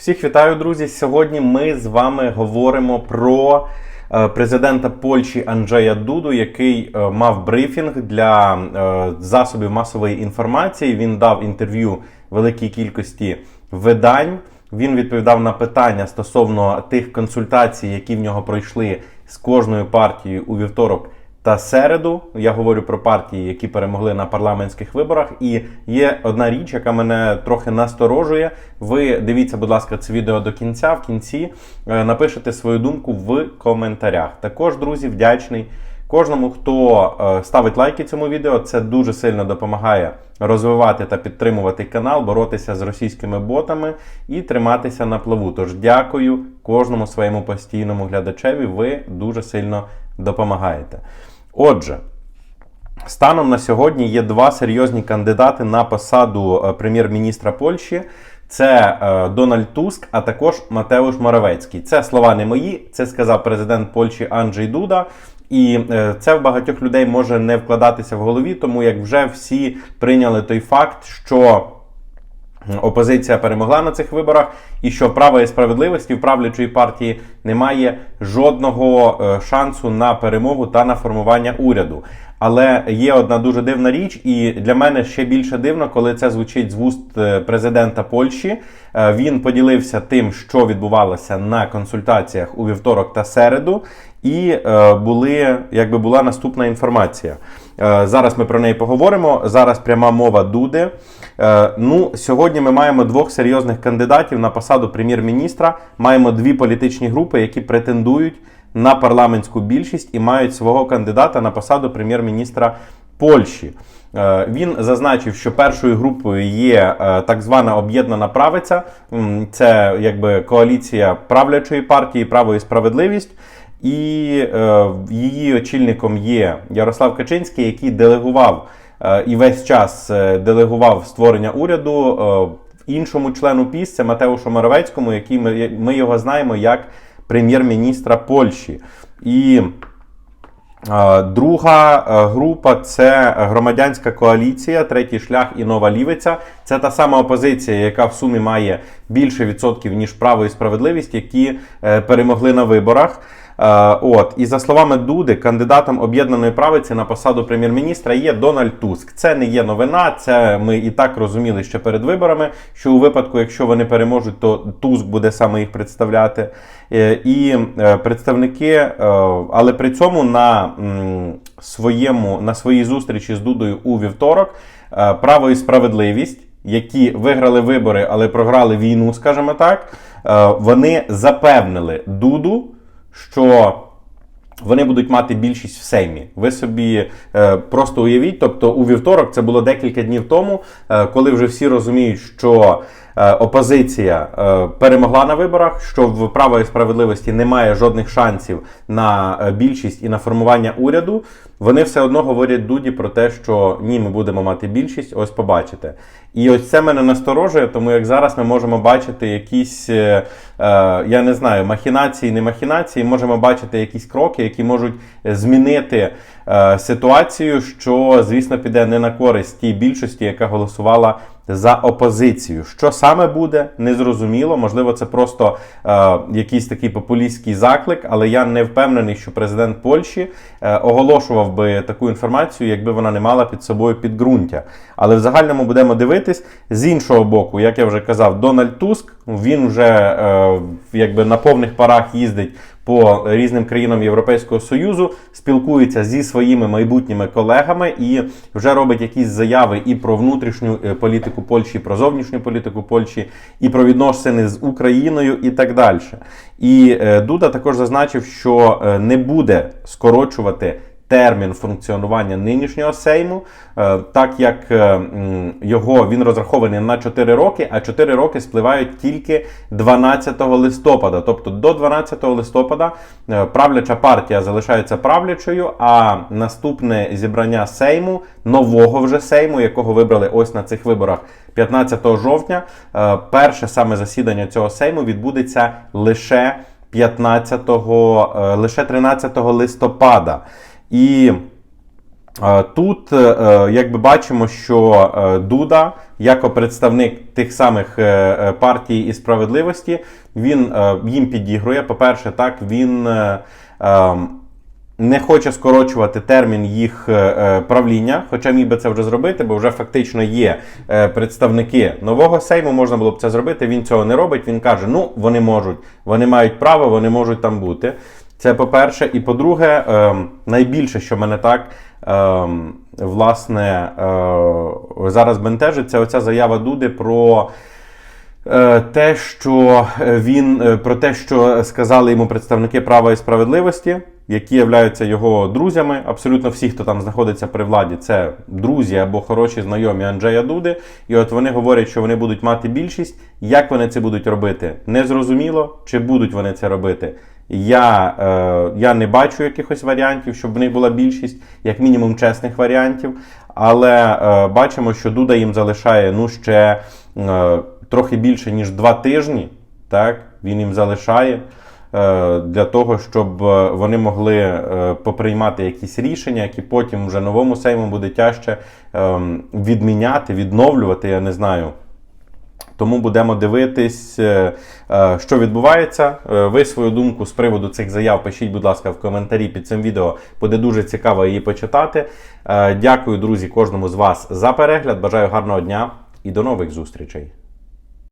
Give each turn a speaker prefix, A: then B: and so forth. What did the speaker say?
A: Всіх вітаю, друзі! Сьогодні ми з вами говоримо про е, президента Польщі Анджея Дуду, який е, мав брифінг для е, засобів масової інформації. Він дав інтерв'ю великій кількості видань. Він відповідав на питання стосовно тих консультацій, які в нього пройшли з кожною партією у вівторок та середу. Я говорю про партії, які перемогли на парламентських виборах. І є одна річ, яка мене трохи насторожує. Ви дивіться, будь ласка, це відео до кінця. В кінці е, напишете свою думку в коментарях. Також, друзі, вдячний. Кожному, хто е, ставить лайки цьому відео, це дуже сильно допомагає розвивати та підтримувати канал, боротися з російськими ботами і триматися на плаву. Тож дякую кожному своєму постійному глядачеві. Ви дуже сильно допомагаєте. Отже, станом на сьогодні є два серйозні кандидати на посаду е, прем'єр-міністра Польщі. Це е, Дональд Туск, а також Матеуш Моравецький. Це слова не мої, це сказав президент Польщі Анджей Дуда. І е, це в багатьох людей може не вкладатися в голові, тому як вже всі прийняли той факт, що опозиція перемогла на цих виборах, і що права і справедливості в правлячої партії немає жодного е, шансу на перемогу та на формування уряду. Але є одна дуже дивна річ, і для мене ще більше дивно, коли це звучить з вуст е, президента Польщі. Е, Він поділився тим, що відбувалося на консультаціях у вівторок та середу, і е, були, якби була наступна інформація. Зараз ми про неї поговоримо. Зараз пряма мова Дуди. Ну, сьогодні ми маємо двох серйозних кандидатів на посаду прем'єр-міністра. Маємо дві політичні групи, які претендують на парламентську більшість і мають свого кандидата на посаду прем'єр-міністра Польщі. Е, Він зазначив, що першою групою є е, так звана об'єднана правиця, це якби коаліція правлячої партії Право і справедливість. І е, її очільником є Ярослав Качинський, який делегував і весь час делегував створення уряду іншому члену ПІС, це Матеушу Моровецькому, який ми, ми його знаємо як прем'єр-міністра Польщі. І друга е, група це громадянська коаліція, третій шлях і нова лівиця. Це та сама опозиція, яка в сумі має більше відсотків ніж право і справедливість, які е, перемогли на виборах. Е, От і за словами Дуди, кандидатом об'єднаної правиці на посаду прем'єр-міністра є Дональд Туск. Це не є новина. Це ми і так розуміли ще перед виборами. Що у випадку, якщо вони переможуть, то Туск буде саме їх представляти. Е, І е, представники, але при цьому на своєму на своїй зустрічі з Дудою у вівторок право і справедливість. Які виграли вибори, але програли війну, скажімо так, вони запевнили Дуду, що вони будуть мати більшість в Сеймі. Ви собі е, просто уявіть, тобто у вівторок це було декілька днів тому, е, коли вже всі розуміють, що опозиція е, перемогла на виборах, що в право і справедливості немає жодних шансів на е, більшість і на формування уряду. Вони все одно говорять Дуді про те, що ні, ми будемо мати більшість, ось побачите. І ось це мене насторожує, тому як зараз ми можемо бачити якісь, е, е, я не знаю, махінації, не махінації, можемо бачити якісь кроки, які можуть змінити е, ситуацію, що, звісно, піде не на користь тій більшості, яка голосувала за опозицію. Що саме буде, незрозуміло. Можливо, це просто е, якийсь такий популістський заклик, але я не впевнений, що президент Польщі е, оголошував би таку інформацію, якби вона не мала під собою підґрунтя. Але в загальному будемо дивитись з іншого боку, як я вже казав, Дональд Туск він вже е, якби на повних парах їздить. По різним країнам Європейського Союзу спілкується зі своїми майбутніми колегами і вже робить якісь заяви і про внутрішню е, політику Польщі, і про зовнішню політику Польщі, і про відносини з Україною, і так далі. І е, Дуда також зазначив, що е, не буде скорочувати термін функціонування нинішнього сейму, е, так як е, його він розрахований на 4 роки, а 4 роки спливають тільки 12 листопада. Тобто до 12 листопада е, правляча партія залишається правлячою, а наступне зібрання сейму, нового вже сейму, якого вибрали ось на цих виборах 15 жовтня, перше саме засідання цього сейму відбудеться лише 15, е, лише 13 листопада. І Е, Тут, е, е, якби бачимо, що Дуда, як представник тих самих партій і справедливості, він їм підігрує. По-перше, так він е, е, не хоче скорочувати термін їх правління, хоча міг би це вже зробити, бо вже фактично є представники нового сейму. Можна було б це зробити. Він цього не робить. Він каже: ну вони можуть, вони мають право, вони можуть там бути. Це по-перше. І по-друге, е, найбільше, що мене так е, власне е, зараз бентежить, це оця заява Дуди про. Е, Те, що він е, про те, що сказали йому представники права і справедливості, які являються його друзями. Абсолютно всі, хто там знаходиться при владі, це друзі або хороші знайомі Анджея Дуди. І от вони говорять, що вони будуть мати більшість. Як вони це будуть робити? Незрозуміло, чи будуть вони це робити. Я, е, я не бачу якихось варіантів, щоб в них була більшість, як мінімум чесних варіантів. Але е, бачимо, що Дуда їм залишає ну ще е, трохи більше ніж два тижні. Так, він їм залишає е, для того, щоб е, вони могли е, поприймати якісь рішення, які потім вже новому сейму буде тяжче е, відміняти, відновлювати. Я не знаю. Тому будемо дивитись, е, е, що відбувається. Е, Ви свою думку з приводу цих заяв пишіть, будь ласка, в коментарі під цим відео. Буде дуже цікаво її почитати. Дякую, друзі, кожному з вас за перегляд. Бажаю гарного дня і до нових зустрічей.